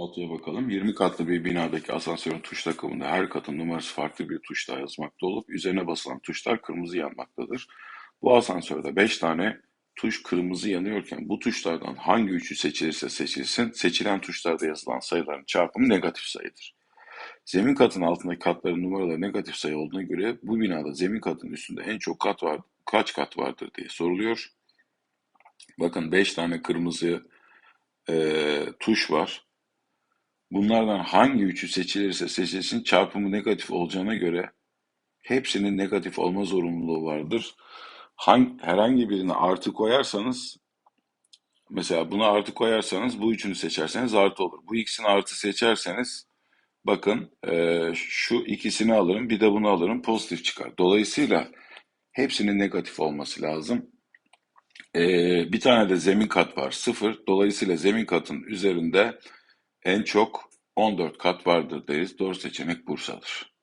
Altıya bakalım. 20 katlı bir binadaki asansörün tuş takımında her katın numarası farklı bir tuşla yazmakta olup üzerine basılan tuşlar kırmızı yanmaktadır. Bu asansörde 5 tane tuş kırmızı yanıyorken bu tuşlardan hangi üçü seçilirse seçilsin seçilen tuşlarda yazılan sayıların çarpımı negatif sayıdır. Zemin katın altındaki katların numaraları negatif sayı olduğuna göre bu binada zemin katın üstünde en çok kat var, kaç kat vardır diye soruluyor. Bakın 5 tane kırmızı eee, tuş var. Bunlardan hangi üçü seçilirse seçilsin çarpımı negatif olacağına göre hepsinin negatif olma zorunluluğu vardır. Hangi, herhangi birine artı koyarsanız mesela buna artı koyarsanız bu üçünü seçerseniz artı olur. Bu ikisini artı seçerseniz bakın eee, şu ikisini alırım bir de bunu alırım pozitif çıkar. Dolayısıyla hepsinin negatif olması lazım. Eee, bir tane de zemin kat var sıfır. Dolayısıyla zemin katın üzerinde en çok 14 kat vardır deriz. Doğru seçenek Bursa'dır.